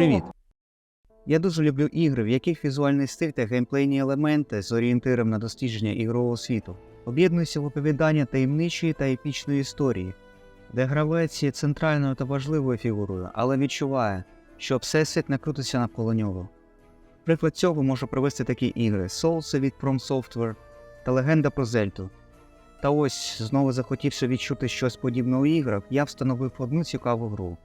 Привіт! Я дуже люблю ігри, в яких візуальний стиль та геймплейні елементи з орієнтиром на дослідження ігрового світу об'єднуються в оповідання таємничої та епічної історії, де гравець є центральною та важливою фігурою, але відчуває, що всесвіт не крутиться навколо нього. Приклад цього можу привести такі ігри Souls від From Software та Легенда про Зельту. Та ось, знову захотівши відчути щось подібне у іграх, я встановив одну цікаву гру.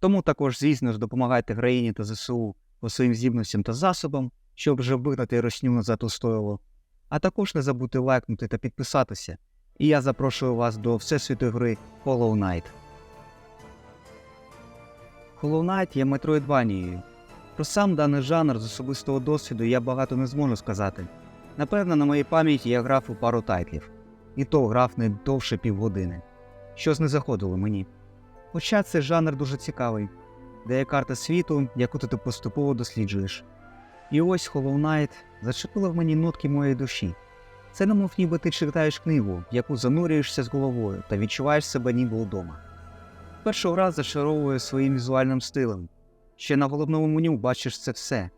Тому також, звісно ж, допомагайте країні та ЗСУ по своїм здібностям та засобам, щоб вже вигнати росню назад у стойло. А також не забудьте лайкнути та підписатися. І я запрошую вас до всесвіту гри Hollow Knight. Hollow Knight є метроїдванією. Про сам даний жанр з особистого досвіду я багато не зможу сказати. Напевно, на моїй пам'яті я грав у пару тайтлів, і то грав не довше півгодини. Щось не заходило мені. Хоча цей жанр дуже цікавий, де є карта світу, яку ти поступово досліджуєш. І ось Hollow Knight зачепила в мені нотки моєї душі. Це немов ніби ти читаєш книгу, в яку занурюєшся з головою та відчуваєш себе ніби вдома. Першого раз зачаровує своїм візуальним стилем. Ще на головному меню бачиш це все.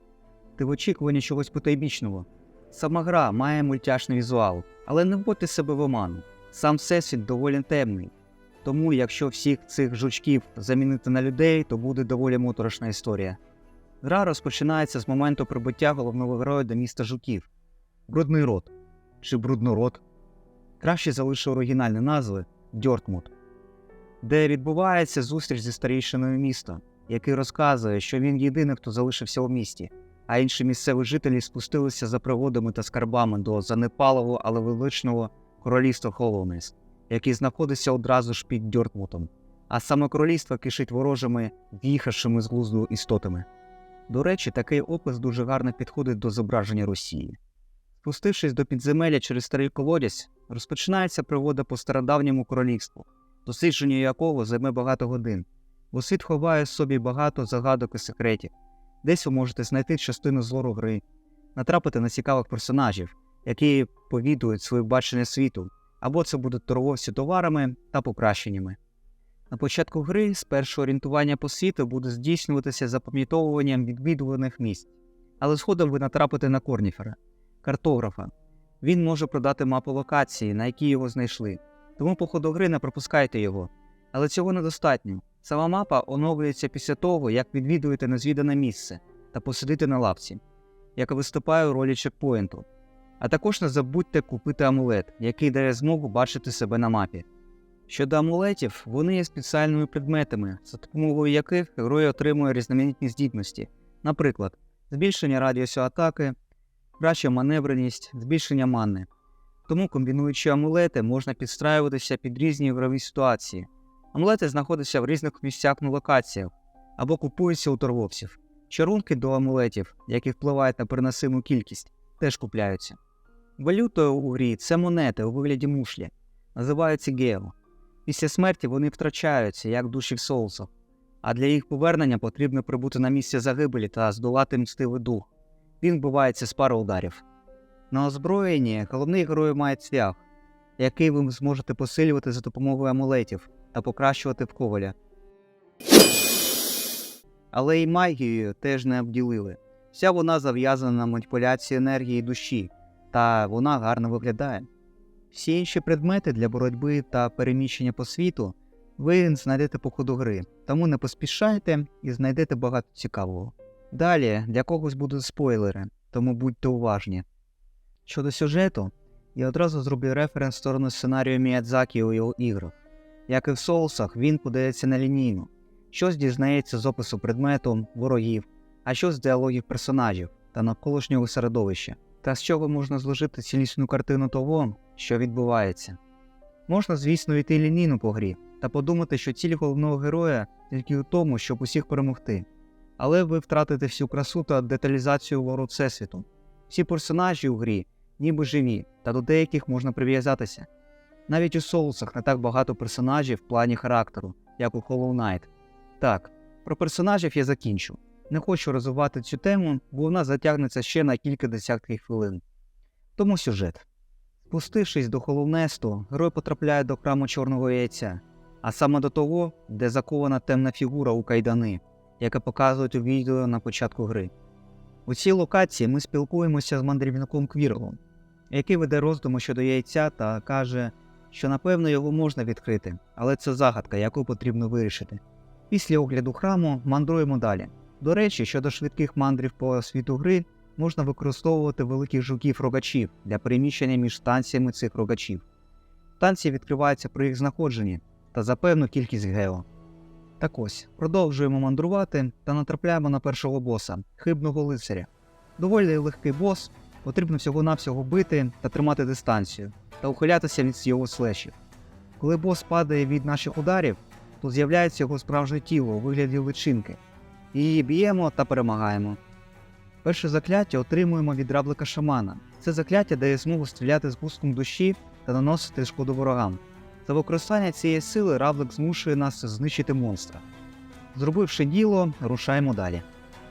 Ти в очікуванні чогось потайбічного. Сама гра має мультяшний візуал, але не вводьте себе в оману. Сам всесвіт доволі темний. Тому, якщо всіх цих жучків замінити на людей, то буде доволі моторошна історія. Гра розпочинається з моменту прибуття головного героя до міста жуків Брудний рот чи Бруднород. Краще залишу оригінальні назви Дьортмут, де відбувається зустріч зі старійшиною міста, який розказує, що він єдиний, хто залишився у місті, а інші місцеві жителі спустилися за пригодами та скарбами до занепалого, але величного королівства Холоунес який знаходиться одразу ж під Дьортмутом, а саме королівство кишить ворожими, в'їхавшими з глузду істотами. До речі, такий опис дуже гарно підходить до зображення Росії. Спустившись до підземелля через старий колодязь, розпочинається пригода по стародавньому королівству, дослідження якого займе багато годин, бо світ ховає в собі багато загадок і секретів. Десь ви можете знайти частину злору гри, натрапити на цікавих персонажів, які повідують своє бачення світу, або це будуть торговці товарами та покращеннями. На початку гри спершу орієнтування по світу буде здійснюватися запам'ятовуванням відвідуваних місць, але згодом ви натрапите на корніфера, картографа. Він може продати мапу локації, на якій його знайшли, тому по ходу гри не пропускайте його. Але цього недостатньо. Сама мапа оновлюється після того, як відвідуєте незвідане місце та посидите на лавці, яка виступає у ролі чекпоінту. А також не забудьте купити амулет, який дає змогу бачити себе на мапі. Щодо амулетів, вони є спеціальними предметами, за допомогою яких герой отримує різноманітні здібності, наприклад, збільшення радіусу атаки, краща маневреність, збільшення мани. Тому, комбінуючи амулети, можна підстраюватися під різні ігрові ситуації. Амулети знаходяться в різних місцях на локаціях або купуються у торговців. Чарунки до амулетів, які впливають на переносиму кількість, теж купляються. Валютою у грі це монети у вигляді мушлі, називаються гео. Після смерті вони втрачаються, як душі в соусах, а для їх повернення потрібно прибути на місце загибелі та здолати мстивий дух. Він вбивається з пари ударів. На озброєнні головний герой має цвях, який ви зможете посилювати за допомогою амулетів та покращувати в коваля. Але й магією теж не обділили. Вся вона зав'язана на маніпуляції енергії душі, та вона гарно виглядає. Всі інші предмети для боротьби та переміщення по світу ви знайдете по ходу гри, тому не поспішайте і знайдете багато цікавого. Далі для когось будуть спойлери, тому будьте уважні. Щодо сюжету, я одразу зроблю референс в сторону сценарію Міядзакі у його іграх. Як і в соусах, він подається на лінійну, щось дізнається з опису предмету, ворогів, а що з діалогів персонажів та навколишнього середовища, та з чого можна зложити цілісну картину того, що відбувається. Можна, звісно, йти лінійно по грі та подумати, що ціль головного героя тільки у тому, щоб усіх перемогти. Але ви втратите всю красу та деталізацію лору Всесвіту. Всі персонажі у грі ніби живі, та до деяких можна прив'язатися. Навіть у соусах не так багато персонажів в плані характеру, як у Hollow Knight. Так, про персонажів я закінчу. Не хочу розвивати цю тему, бо вона затягнеться ще на кілька десятків хвилин. Тому сюжет. Спустившись до Холовнесту, герой потрапляє до храму Чорного яйця, а саме до того, де закована темна фігура у кайдани, яке показують у відео на початку гри. У цій локації ми спілкуємося з мандрівником Квірлом, який веде роздуми щодо яйця та каже, що напевно його можна відкрити, але це загадка, яку потрібно вирішити. Після огляду храму мандруємо далі. До речі, щодо швидких мандрів по світу гри, можна використовувати великих жуків-рогачів для переміщення між станціями цих рогачів. Станції відкриваються при їх знаходженні та за певну кількість гео. Так ось, продовжуємо мандрувати та натрапляємо на першого боса хибного лицаря. Доволі легкий бос, потрібно всього-навсього бити та тримати дистанцію та ухилятися від його слешів. Коли бос падає від наших ударів, то з'являється його справжнє тіло у вигляді личинки. Її б'ємо та перемагаємо. Перше закляття отримуємо від раблика шамана. Це закляття дає змогу стріляти з густом душі та наносити шкоду ворогам. За використання цієї сили равлик змушує нас знищити монстра. Зробивши діло, рушаємо далі.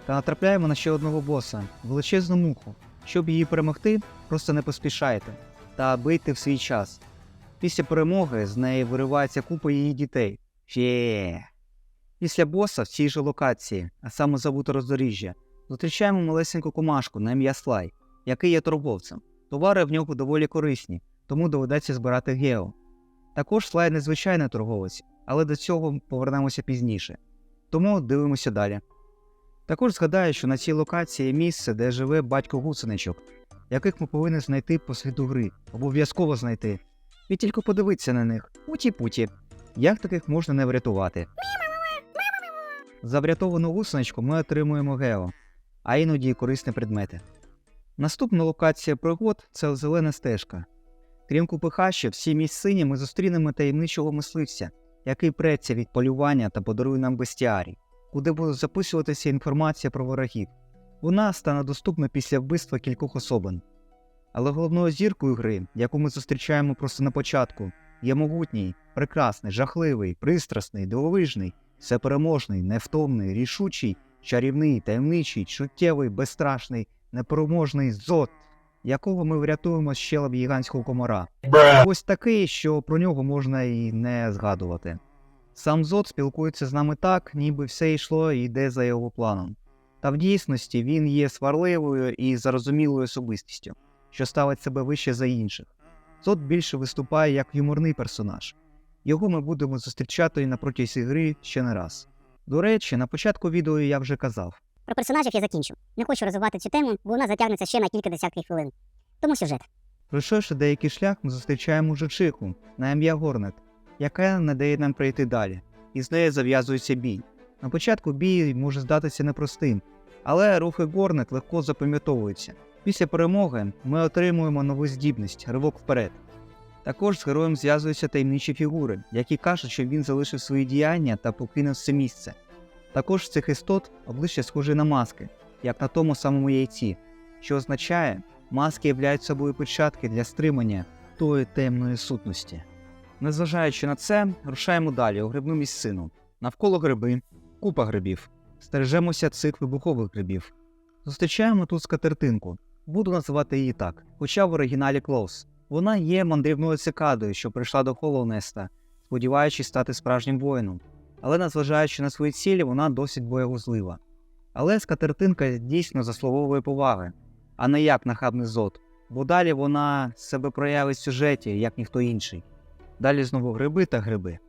Та натрапляємо на ще одного боса величезну муху. Щоб її перемогти, просто не поспішайте та бийте в свій час. Після перемоги з неї виривається купа її дітей. Фє. Після боса в цій же локації, а саме забуто роздоріжжя, зустрічаємо малесеньку комашку на ім'я Слай, який є торговцем. Товари в нього доволі корисні, тому доведеться збирати гео. Також Слай незвичайний торговець, але до цього повернемося пізніше. Тому дивимося далі. Також згадаю, що на цій локації є місце, де живе батько гусеничок, яких ми повинні знайти по сліду гри, обов'язково знайти. І тільки подивитися на них, путі-путі, як таких можна не врятувати. За врятовану гусеничку ми отримуємо гео, а іноді й корисні предмети. Наступна локація пригод це зелена стежка. Крім купи хащів, всі місцині ми зустрінемо таємничого мисливця, який преться від полювання та подарує нам бестіарій, куди буде записуватися інформація про ворогів. Вона стане доступна після вбивства кількох особин. Але головною зіркою гри, яку ми зустрічаємо просто на початку, є могутній, прекрасний, жахливий, пристрасний, дивовижний, всепереможний, невтомний, рішучий, чарівний, таємничий, чуттєвий, безстрашний, непереможний зод, якого ми врятуємо з щелеп гігантського комара. Ось такий, що про нього можна і не згадувати. Сам Зод спілкується з нами так, ніби все йшло і йде за його планом. Та в дійсності він є сварливою і зарозумілою особистістю, що ставить себе вище за інших. Зод більше виступає як юморний персонаж. Його ми будемо зустрічати на протязі гри ще не раз. До речі, на початку відео я вже казав. Про персонажів я закінчу. Не хочу розвивати цю тему, бо вона затягнеться ще на кілька десятків хвилин. Тому сюжет. Пройшовши деякий шлях, ми зустрічаємо жучиху на ім'я Горнет, яка не дає нам пройти далі, і з нею зав'язується бій. На початку бій може здатися непростим, але рухи Горнет легко запам'ятовуються. Після перемоги ми отримуємо нову здібність ривок вперед. Також з героєм зв'язуються таємничі фігури, які кажуть, що він залишив свої діяння та покинув це місце. Також з цих істот обличчя схожі на маски, як на тому самому яйці, що означає, маски являють собою печатки для стримання тої темної сутності. Незважаючи на це, рушаємо далі у грибну місцину. Навколо гриби, купа грибів. Стережемося цих вибухових грибів. Зустрічаємо тут скатертинку. Буду називати її так, хоча в оригіналі Клоус. Вона є мандрівною цикадою, що прийшла до Холлоунеста, сподіваючись стати справжнім воїном. Але незважаючи на свої цілі, вона досить боєгузлива. Але скатертинка дійсно заслуговує поваги, а не як нахабний зод, бо далі вона себе проявить в сюжеті, як ніхто інший. Далі знову гриби та гриби.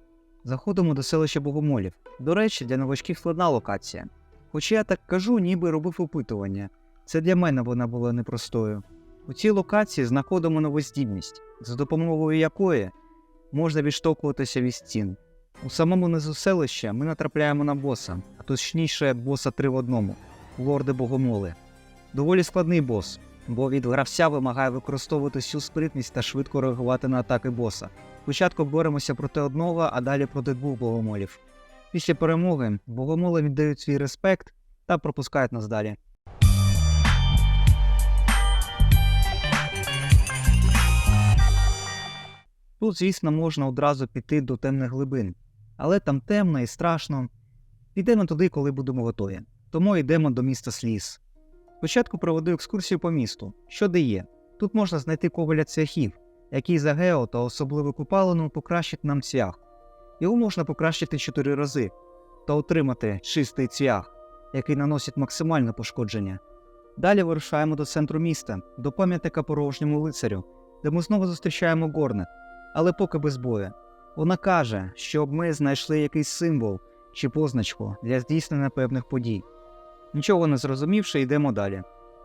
Заходимо до селища Богомолів. До речі, для новачків складна локація. Хоча я так кажу, ніби робив опитування. Це для мене вона була непростою. У цій локації знаходимо нову здібність, за допомогою якої можна відштовхуватися від стін. У самому низу селища ми натрапляємо на боса, а точніше боса три в одному лорди Богомоли. Доволі складний бос, бо від гравця вимагає використовувати всю спритність та швидко реагувати на атаки боса. Спочатку боремося проти одного, а далі проти двох богомолів. Після перемоги богомоли віддають свій респект та пропускають нас далі. Тут, звісно, можна одразу піти до темних глибин, але там темно і страшно. Підемо туди, коли будемо готові. Тому йдемо до міста Сліз. Спочатку проведу екскурсію по місту, що де є. Тут можна знайти коваля цвяхів, який за гео та особливо купалину покращить нам цвях. Його можна покращити 4 рази, та отримати чистий цвях, який наносить максимальне пошкодження. Далі вирушаємо до центру міста, до пам'ятника порожньому лицарю, де ми знову зустрічаємо Горнет, але поки без бою. Вона каже, щоб ми знайшли якийсь символ чи позначку для здійснення певних подій. Нічого не зрозумівши, йдемо далі.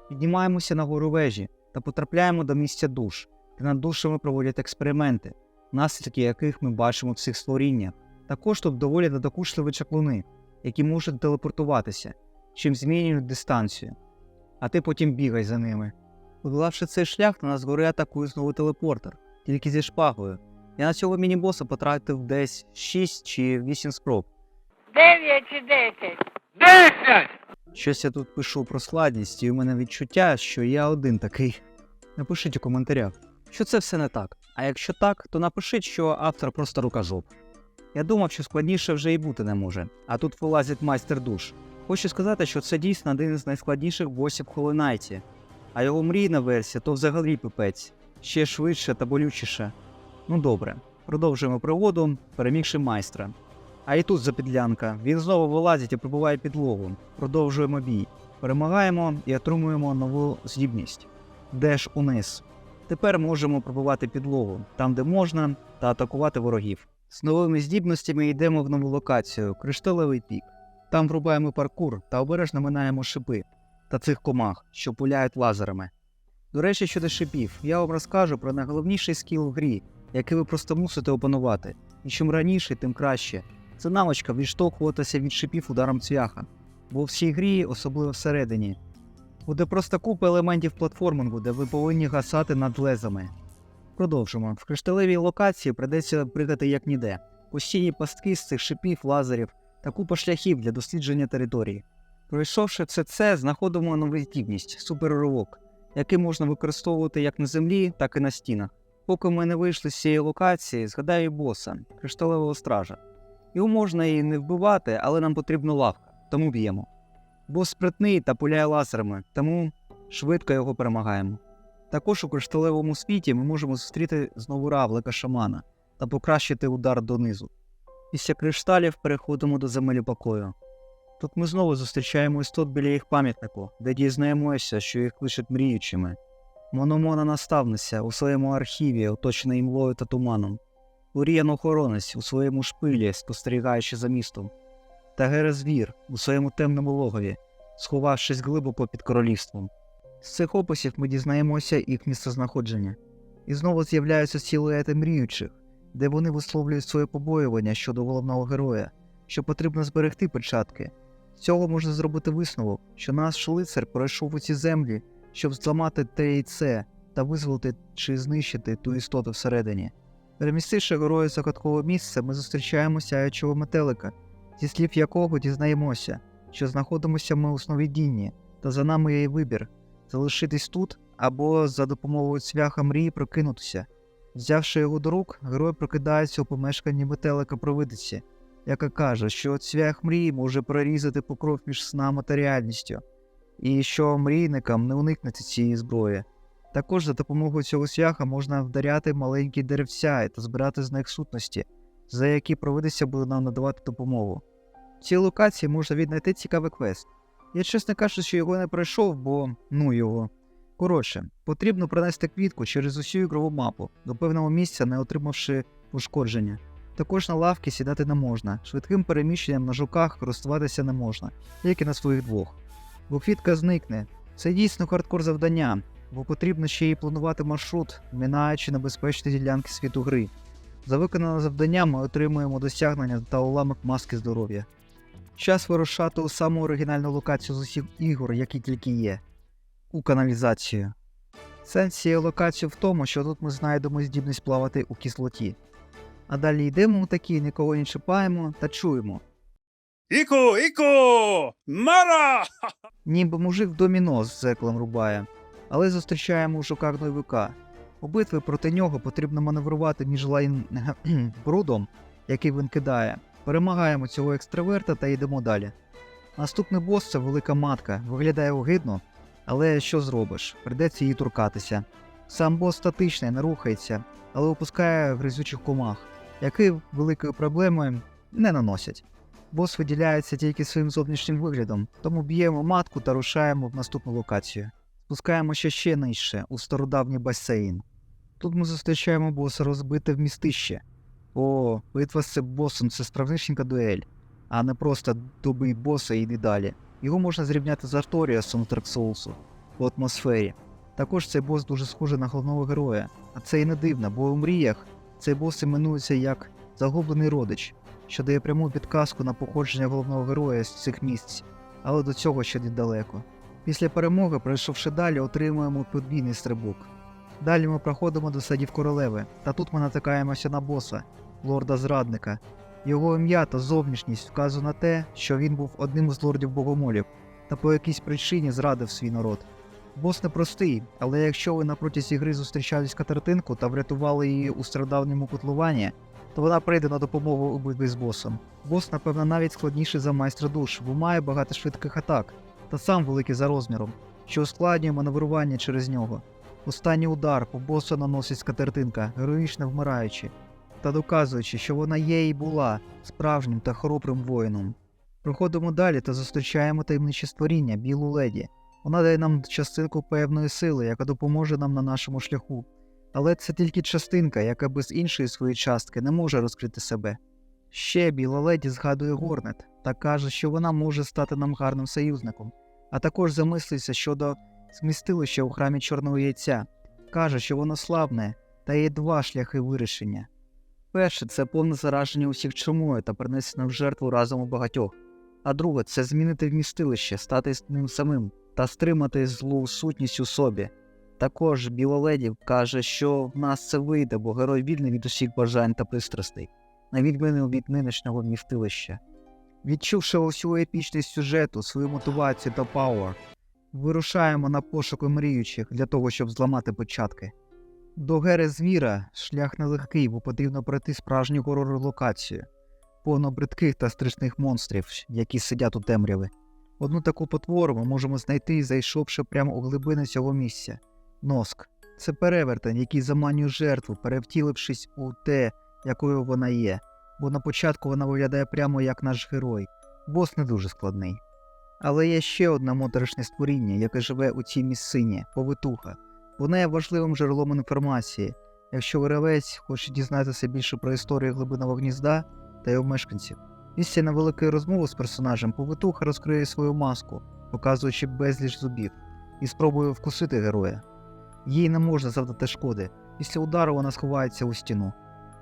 Піднімаємося на гору вежі та потрапляємо до місця душ, де над душами проводять експерименти, наслідки яких ми бачимо в цих створіннях. Також тут доволі надокушливі чаклуни, які можуть телепортуватися, чим змінюють дистанцію. А ти потім бігай за ними. Подолавши цей шлях, на нас згори атакує знову телепортер, тільки зі шпагою. Я на цього міні-боса потратив десь 6 чи 8 спроб. Дев'ять чи десять? Десять! Щось я тут пишу про складність, і у мене відчуття, що я один такий. Напишіть у коментарях, що це все не так. А якщо так, то напишіть, що автор просто рукожоп. Я думав, що складніше вже і бути не може, а тут вилазить майстер душ. Хочу сказати, що це дійсно один із найскладніших босів в Hollow А його мрійна версія то взагалі пипець, ще швидше та болючіше. Ну добре, продовжуємо пригоду, перемігши майстра. А і тут запідлянка. Він знову вилазить і пробиває підлогу. Продовжуємо бій. Перемагаємо і отримуємо нову здібність. Деш униз. Тепер можемо пробивати підлогу там, де можна, та атакувати ворогів. З новими здібностями йдемо в нову локацію Кришталевий пік. Там врубаємо паркур та обережно минаємо шипи та цих комах, що пуляють лазерами. До речі, щодо шипів, я вам розкажу про найголовніший скіл в грі, який ви просто мусите опанувати. І чим раніше, тим краще. Це навичка відштовхуватися від шипів ударом цвяха, бо в цій грі, особливо всередині, буде просто купа елементів платформингу, де ви повинні гасати над лезами. Продовжимо. В кришталевій локації придеться пригати як ніде. Постійні пастки з цих шипів, лазерів та купа шляхів для дослідження території. Пройшовши все це, знаходимо нову здібність суперривок, який можна використовувати як на землі, так і на стінах. Поки ми не вийшли з цієї локації, згадаю боса, кришталевого стража. Його можна і не вбивати, але нам потрібна лавка, тому б'ємо. Бос спритний та пуляє лазерами, тому швидко його перемагаємо. Також у кришталевому світі ми можемо зустріти знову равлика шамана та покращити удар донизу. Після кришталів переходимо до земель покою. Тут ми знову зустрічаємо істот біля їх пам'ятнику, де дізнаємося, що їх лишать мріючими. Мономона наставниця у своєму архіві, оточена імлою та туманом. Уріян охоронець у своєму шпилі, спостерігаючи за містом, та Герезвір у своєму темному логові, сховавшись глибоко під королівством. З цих описів ми дізнаємося їх місцезнаходження. І знову з'являються силуети мріючих, де вони висловлюють своє побоювання щодо головного героя, що потрібно зберегти початки. Цього можна зробити висновок, що наш лицар пройшов у ці землі, щоб зламати те і це та визволити чи знищити ту істоту всередині. Перемістивши героя загадкове місце, ми зустрічаємо сяючого метелика, зі слів якого дізнаємося, що знаходимося ми у сновидінні, та за нами є вибір залишитись тут або за допомогою цвяха мрії прокинутися. Взявши його до рук, герой прокидається у помешканні метелика провидиці, яка каже, що цвях мрії може прорізати покров між снами та реальністю, і що мрійникам не уникнути цієї зброї. Також за допомогою цього цвяха можна вдаряти маленькі деревця та збирати з них сутності, за які провидиця буде нам надавати допомогу. В цій локації можна віднайти цікавий квест. Я чесно кажучи, що його не пройшов, бо ну його. Коротше, потрібно пронести квітку через усю ігрову мапу до певного місця, не отримавши пошкодження. Також на лавки сідати не можна, швидким переміщенням на жуках користуватися не можна, як і на своїх двох. Бо квітка зникне. Це дійсно хардкор завдання, бо потрібно ще й планувати маршрут, минаючи небезпечні ділянки світу гри. За виконане завдання ми отримуємо досягнення та уламок маски здоров'я. Час вирушати у саму оригінальну локацію з усіх ігор, які тільки є у каналізацію. Сенс цієї локації в тому, що тут ми знайдемо здібність плавати у кислоті. А далі йдемо у такі, нікого не чіпаємо та чуємо. Іку, іку! Мара! Ніби мужик в доміно з зеклом рубає, але зустрічаємо у жуках гнойвика. У битві проти нього потрібно маневрувати між лайн брудом, який він кидає. Перемагаємо цього екстраверта та йдемо далі. Наступний бос це велика матка, виглядає огидно, але що зробиш? Придеться її торкатися. Сам бос статичний, не рухається, але випускає гризучих комах, які великої проблеми не наносять. Бос виділяється тільки своїм зовнішнім виглядом, тому б'ємо матку та рушаємо в наступну локацію. Спускаємося ще нижче, у стародавній басейн. Тут ми зустрічаємо боса розбите вмістище. О, битва з цим босом це справжнішенька дуель, а не просто добий боса і йди далі. Його можна зрівняти з Арторіасом з Souls по атмосфері. Також цей бос дуже схожий на головного героя, а це і не дивно, бо у мріях цей бос іменується як загублений родич, що дає пряму підказку на походження головного героя з цих місць, але до цього ще недалеко. Після перемоги, пройшовши далі, отримуємо подвійний стрибок. Далі ми проходимо до садів королеви, та тут ми натикаємося на боса, лорда зрадника. Його ім'я та зовнішність вказує на те, що він був одним з лордів богомолів та по якійсь причині зрадив свій народ. Бос непростий, але якщо ви на протязі гри зустрічались катертинку та врятували її у стародавньому котловані, то вона прийде на допомогу у битві з босом. Бос, напевно, навіть складніший за майстра душ, бо має багато швидких атак, та сам великий за розміром, що ускладнює маневрування через нього. Останній удар по босу наносить скатертинка, героїчно вмираючи, та доказуючи, що вона є і була справжнім та хоробрим воїном. Проходимо далі та зустрічаємо таємниче створіння, білу леді. Вона дає нам частинку певної сили, яка допоможе нам на нашому шляху. Але це тільки частинка, яка без іншої своєї частки не може розкрити себе. Ще біла леді згадує Горнет та каже, що вона може стати нам гарним союзником, а також замислюється щодо змістилища у храмі Чорного Яйця. Каже, що воно славне, та є два шляхи вирішення. Перше це повне зараження усіх чумою та принесення в жертву разом у багатьох. А друге це змінити вмістилище, стати ним самим та стримати злу сутність у собі. Також Білоледі каже, що в нас це вийде, бо герой вільний від усіх бажань та пристрастей, на відміну від нинішнього вмістилища. Відчувши усю епічність сюжету, свою мотивацію та пауер, вирушаємо на пошуки мріючих для того, щоб зламати початки. До гери звіра шлях нелегкий, бо потрібно пройти справжню горор локацію, повно бридких та страшних монстрів, які сидять у темряві. Одну таку потвору ми можемо знайти, зайшовши прямо у глибини цього місця. Носк це перевертень, який заманює жертву, перевтілившись у те, якою вона є, бо на початку вона виглядає прямо як наш герой. Бос не дуже складний. Але є ще одне моторошне створіння, яке живе у цій місцині повитуха. Вона є важливим джерелом інформації. Якщо гравець хоче дізнатися більше про історію глибинного гнізда та його мешканців. Після невеликої розмови з персонажем повитуха розкриє свою маску, показуючи безліч зубів, і спробує вкусити героя. Їй не можна завдати шкоди. Після удару вона сховається у стіну.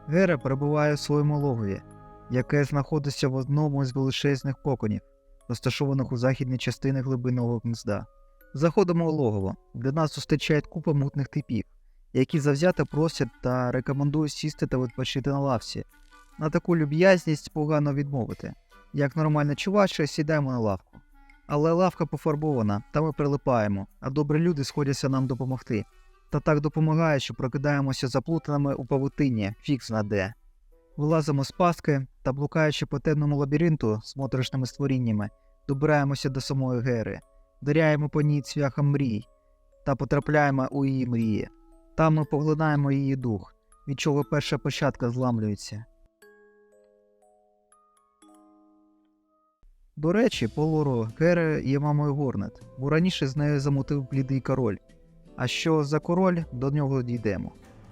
Гера перебуває у своєму логові, яке знаходиться в одному з величезних коконів, розташованих у західній частині глибинного гнізда. Заходимо у логово, де нас зустрічають купа мутних типів, які завзято просять та рекомендують сісти та відпочити на лавці. На таку люб'язність погано відмовити. Як нормальна чувача, сідаємо на лавку. Але лавка пофарбована, та ми прилипаємо, а добрі люди сходяться нам допомогти. Та так допомагає, що прокидаємося заплутаними у павутині, фікс на де. Вилазимо з паски та, блукаючи по темному лабіринту з моторошними створіннями, добираємося до самої Гери, даряємо по ній цвяхам мрій та потрапляємо у її мрії. Там ми поглинаємо її дух, від чого перша початка зламлюється. До речі, по лору Гера є мамою Горнет, бо раніше з нею замутив блідий король. А що за король, до нього дійдемо.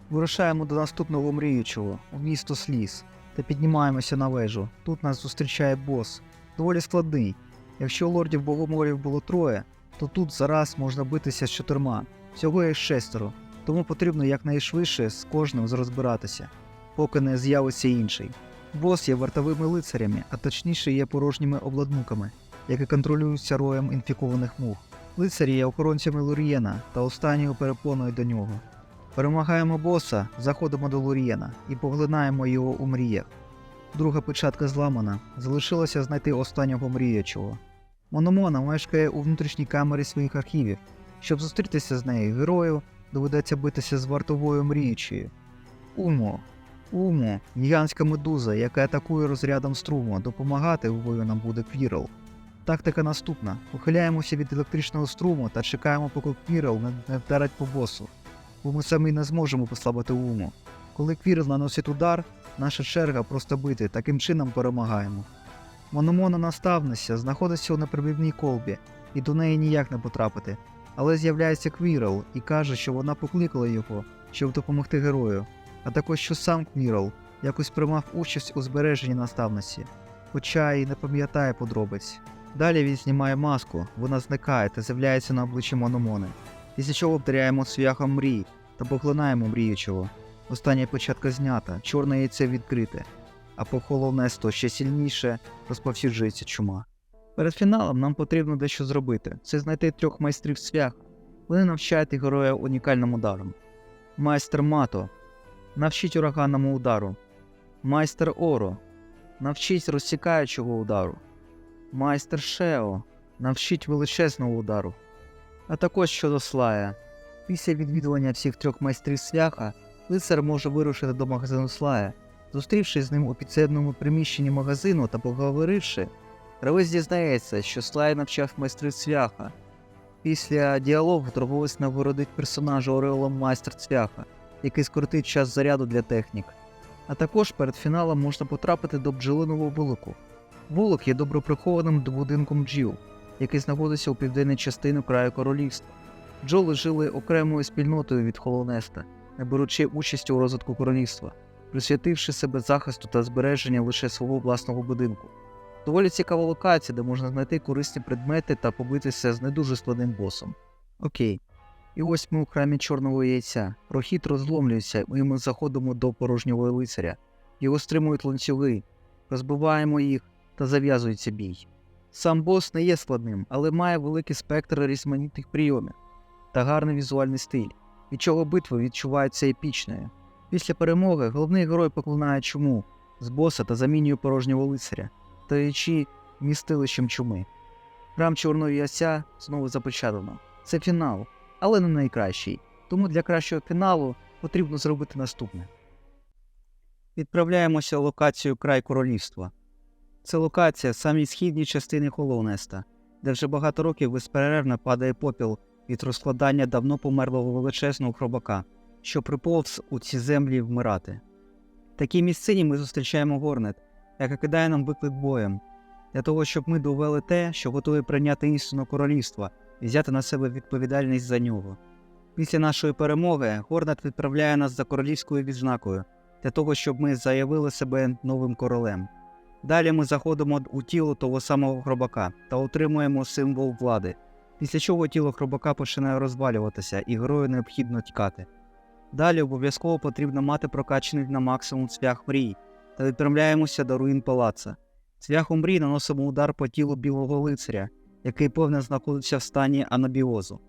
Вирушаємо до наступного мріючого, у місто Сліз, та піднімаємося на вежу. Тут нас зустрічає бос. Доволі складний. Якщо лордів богомолів було троє, то тут зараз можна битися з чотирма. Всього їх шестеро, тому потрібно якнайшвидше з кожним розбиратися, поки не з'явиться інший. Бос є вартовими лицарями, а точніше є порожніми обладунками, які контролюються роєм інфікованих мух. Лицарі є охоронцями Лурієна та останньою перепоною до нього. Перемагаємо боса, заходимо до Лурієна і поглинаємо його у мріях. Друга печатка зламана, залишилося знайти останнього мріячого. Мономона мешкає у внутрішній камері своїх архівів. Щоб зустрітися з нею герою, доведеться битися з вартовою мріючою. Умо. Умо, гігантська медуза, яка атакує розрядом струму, допомагати у бою нам буде Квірл. Тактика наступна: ухиляємося від електричного струму та чекаємо, поки Квірл не, вдарить по босу, бо ми самі не зможемо послабити уму. Коли Квірл наносить удар, наша черга просто бити, таким чином перемагаємо. Мономона наставниця знаходиться у непробивній колбі, і до неї ніяк не потрапити. Але з'являється Квірл і каже, що вона покликала його, щоб допомогти герою, а також що сам Квірл якось приймав участь у збереженні наставниці, хоча й не пам'ятає подробиць. Далі він знімає маску, вона зникає та з'являється на обличчі Мономони, після чого вдаряємо цвяхом мрій та поглинаємо мріючого. Остання початка знята, чорне яйце відкрите, а по холовнесто ще сильніше розповсюджується чума. Перед фіналом нам потрібно дещо зробити це знайти трьох майстрів цвях. Вони навчають героя унікальним ударом. Майстер Мато навчить ураганному удару. Майстер Оро навчить розсікаючого удару. Майстер Шео навчить величезного удару. А також щодо Слая. Після відвідування всіх трьох майстрів свяха, лицар може вирушити до магазину Слая. Зустрівшись з ним у підземному приміщенні магазину та поговоривши, гравець дізнається, що Слай навчав майстрів цвяха. Після діалогу торговець нагородить персонажа Ореолом майстер цвяха, який скоротить час заряду для технік. А також перед фіналом можна потрапити до бджолиного вулику. Вулик є добре прихованим до будинком бджіл, який знаходиться у південній частині краю королівства. Бджоли жили окремою спільнотою від Холонеста, не беручи участі у розвитку королівства, присвятивши себе захисту та збереженню лише свого власного будинку. Доволі цікава локація, де можна знайти корисні предмети та побитися з не дуже складним босом. Окей. І ось ми у храмі чорного яйця. Прохід розломлюється, і ми заходимо до порожнього лицаря. Його стримують ланцюги, розбиваємо їх та зав'язується бій. Сам бос не є складним, але має великий спектр різноманітних прийомів та гарний візуальний стиль, від чого битва відчувається епічною. Після перемоги головний герой поклинає чуму з боса та замінює порожнього лицаря, стаючи містилищем чуми. Храм Чорного Яся знову запечатано. Це фінал, але не найкращий. Тому для кращого фіналу потрібно зробити наступне. Відправляємося в локацію край королівства. Це локація в самій східній частини Холоунеста, де вже багато років безперервно падає попіл від розкладання давно померлого величезного хробака, що приповз у ці землі вмирати. В такій місцині ми зустрічаємо Горнет, яка кидає нам виклик боєм, для того, щоб ми довели те, що готові прийняти істину королівства взяти на себе відповідальність за нього. Після нашої перемоги Горнет відправляє нас за королівською відзнакою для того, щоб ми заявили себе новим королем. Далі ми заходимо у тіло того самого хробака та отримуємо символ влади, після чого тіло хробака починає розвалюватися і герою необхідно тікати. Далі обов'язково потрібно мати прокачаний на максимум цвях мрій та відправляємося до руїн палаца. Цвяхом мрій наносимо удар по тілу білого лицаря, який повне знаходиться в стані анабіозу,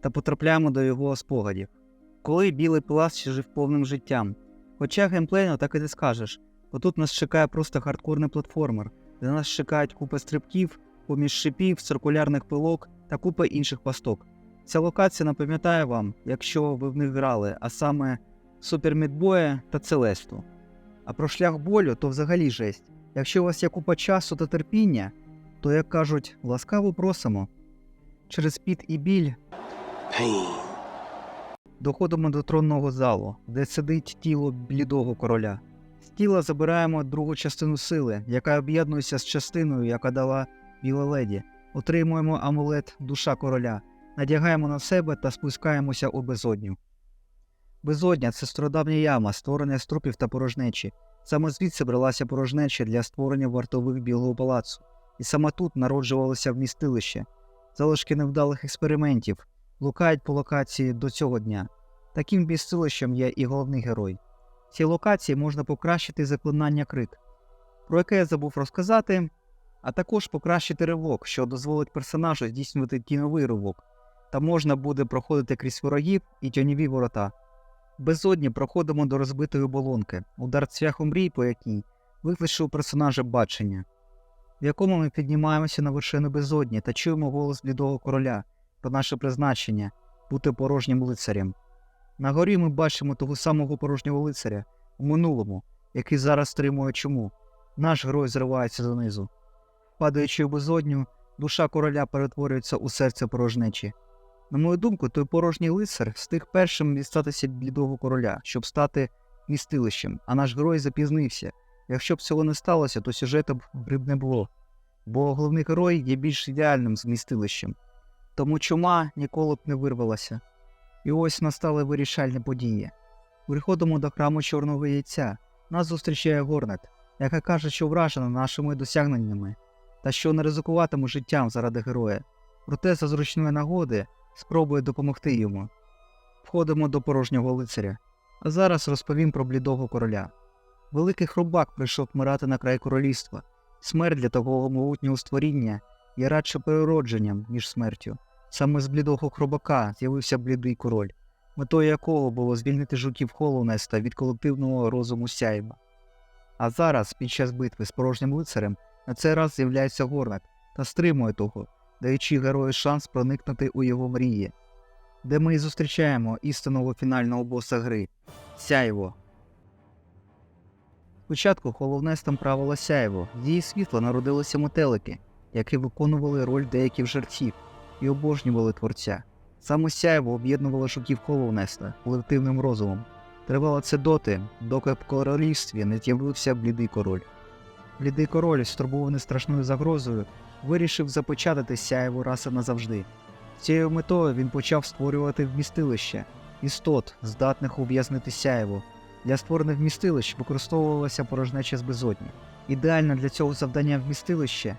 та потрапляємо до його спогадів. Коли білий палац ще жив повним життям. Хоча геймплейно так і не скажеш, бо тут нас чекає просто хардкорний платформер, де нас чекають купа стрибків, поміж шипів, циркулярних пилок та купа інших пасток. Ця локація напам'ятає вам, якщо ви в них грали, а саме Супер Мідбоя та Целесту. А про шлях болю то взагалі жесть. Якщо у вас є купа часу та терпіння, то, як кажуть, ласкаво просимо. Через піт і біль доходимо до тронного залу, де сидить тіло блідого короля. З тіла забираємо другу частину сили, яка об'єднується з частиною, яка дала біла леді. Отримуємо амулет душа короля, надягаємо на себе та спускаємося у безодню. Безодня це стародавня яма, створена з трупів та порожнечі. Саме звідси бралася порожнеча для створення вартових білого палацу, і саме тут народжувалося вмістилище. Залишки невдалих експериментів лукають по локації до цього дня. Таким вмістилищем є і головний герой. В цій локації можна покращити заклинання крик, про яке я забув розказати, а також покращити ривок, що дозволить персонажу здійснювати тіновий ривок, та можна буде проходити крізь ворогів і тіньові ворота. Безодні проходимо до розбитої оболонки, удар цвяху мрій, по якій викличе у персонажа бачення, в якому ми піднімаємося на вершину безодні та чуємо голос блідого короля про наше призначення бути порожнім лицарем. На горі ми бачимо того самого порожнього лицаря у минулому, який зараз стримує чому. Наш герой зривається донизу. Падаючи в безодню, душа короля перетворюється у серце порожнечі. На мою думку, той порожній лицар встиг першим дістатися блідого короля, щоб стати містилищем, а наш герой запізнився. Якщо б цього не сталося, то сюжету б не було. бо головний герой є більш ідеальним змістилищем. Тому чума ніколи б не вирвалася. І ось настали вирішальні події. Приходимо до храму Чорного яйця. Нас зустрічає Горнет, яка каже, що вражена нашими досягненнями, та що не ризикуватиме життям заради героя. Проте за зручної нагоди спробує допомогти йому. Входимо до порожнього лицаря. А зараз розповім про блідого короля. Великий хробак прийшов вмирати на край королівства. Смерть для такого могутнього створіння є радше переродженням, ніж смертю. Саме з блідого хробака з'явився блідий король, метою якого було звільнити жуків Холонеста від колективного розуму Сяйва. А зараз, під час битви з порожнім лицарем, на цей раз з'являється Горнет та стримує того, даючи герою шанс проникнути у його мрії, де ми і зустрічаємо істинного фінального боса гри Сяйво. Спочатку Холовнестом правила Сяйво, з її світла народилися метелики, які виконували роль деяких жерців і обожнювали творця. Саме Сяйво об'єднувало жуків Холовнеста колективним розумом. Тривало це доти, доки в королівстві не з'явився блідий король. Блідий король, стурбований страшною загрозою, вирішив запечатати сяєву раси назавжди. Цією метою він почав створювати вмістилища, істот, здатних ув'язнити сяєву. Для створених вмістилищ використовувалася порожнеча з безодні. Ідеально для цього завдання вмістилище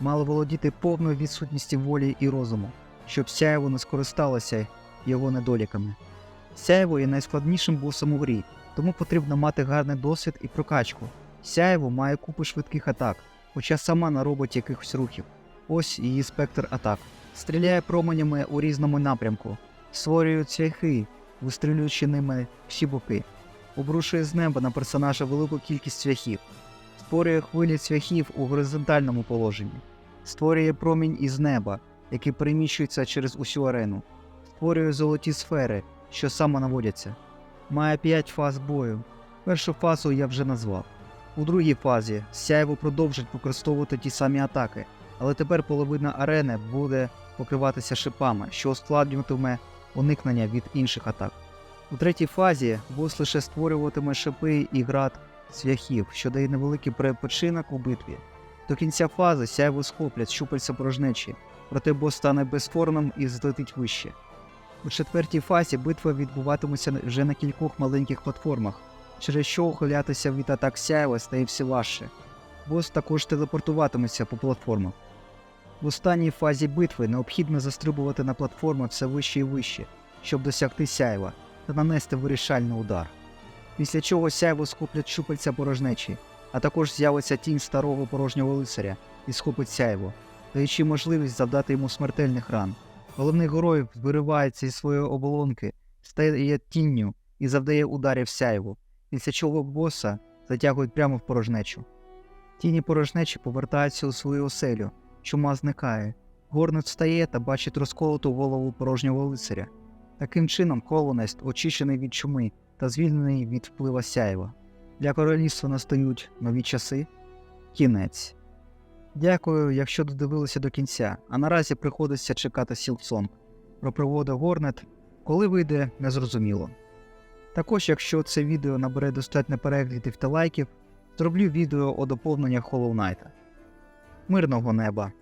мало володіти повною відсутністю волі і розуму, щоб сяєво не скористалося його недоліками. Сяєво є найскладнішим босом у грі, тому потрібно мати гарний досвід і прокачку. Сяєво має купу швидких атак, хоча сама не робить якихось рухів. Ось її спектр атак. Стріляє променями у різному напрямку, створює цвяхи, вистрілюючи ними всі боки, обрушує з неба на персонажа велику кількість цвяхів, створює хвилі цвяхів у горизонтальному положенні, створює промінь із неба, який переміщується через усю арену, створює золоті сфери, що самонаводяться. Має 5 фаз бою. Першу фазу я вже назвав. У другій фазі сяйво продовжить використовувати ті самі атаки, але тепер половина арени буде покриватися шипами, що ускладнюватиме уникнення від інших атак. У третій фазі бос лише створюватиме шипи і град цвяхів, що дає невеликий перепочинок у битві. До кінця фази сяйво схоплять щупальця порожнечі, проте бос стане безформним і злетить вище. У четвертій фазі битва відбуватиметься вже на кількох маленьких платформах, через що ухилятися від атак сяйва стає все важче. Бос також телепортуватиметься по платформах. В останній фазі битви необхідно застрибувати на платформи все вище і вище, щоб досягти сяйва та нанести вирішальний удар. Після чого сяйво схоплять щупальця порожнечі, а також з'явиться тінь старого порожнього лицаря і схопить сяйво, даючи можливість завдати йому смертельних ран. Головний герой виривається із своєї оболонки, стає тінню і завдає ударів сяйву, після чого боса затягують прямо в порожнечу. Тіні порожнечі повертаються у свою оселю, чума зникає. Горнет встає та бачить розколоту голову порожнього лицаря. Таким чином, Колонест очищений від чуми та звільнений від вплива сяйва. Для королівства настають нові часи. Кінець. Дякую, якщо додивилися до кінця, а наразі приходиться чекати Сілксонг. Про приводи Горнет, коли вийде, незрозуміло. Також, якщо це відео набере достатньо переглядів та лайків, зроблю відео о доповненнях Hollow Knight. Мирного неба!